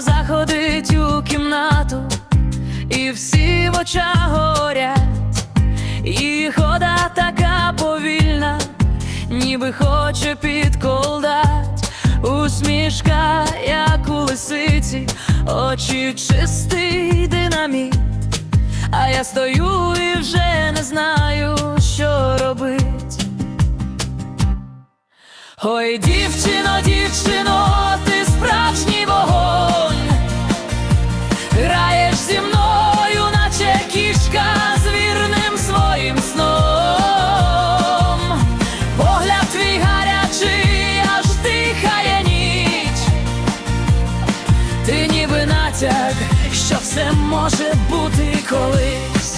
заходить у кімнату, і всі в очах горять, і хода така повільна, ніби хоче підколдать, усмішка, як у лисиці, очі чистий динаміт. А я стою і вже не знаю, що робить. Ой, дівчино, дівчино, все може бути колись.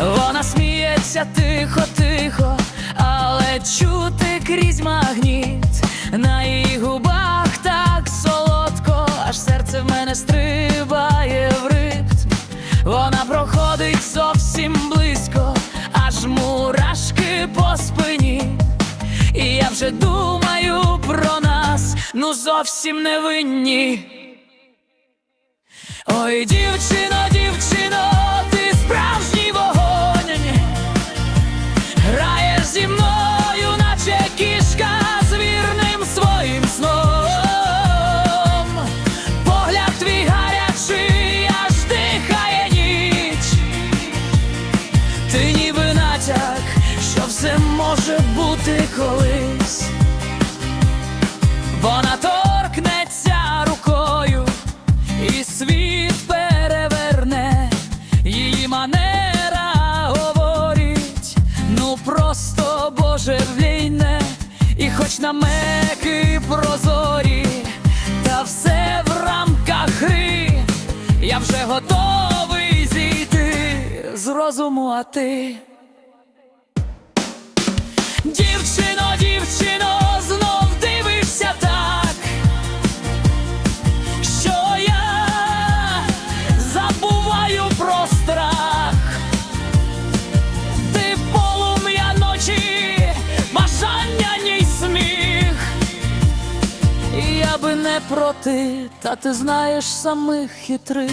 Вона сміється тихо, тихо, але чути крізь магніт. На її губах так солодко, аж серце в мене стрибає в ритм. Вона проходить зовсім близько, аж мурашки по спині. І я вже думаю про нас, ну зовсім не винні. Ой, дівчино, дівчино, ти справжній вогонь, граєш зі мною, наче кішка з вірним своїм сном. Погляд твій гарячий, аж дихає ніч. Ти ніби натяк, що все може бути колись. Вона торкнеться божевільне, і хоч намеки прозорі, та все в рамках гри, я вже готовий зійти з розуму, а ти. Я би не проти, та ти знаєш самих хитрих.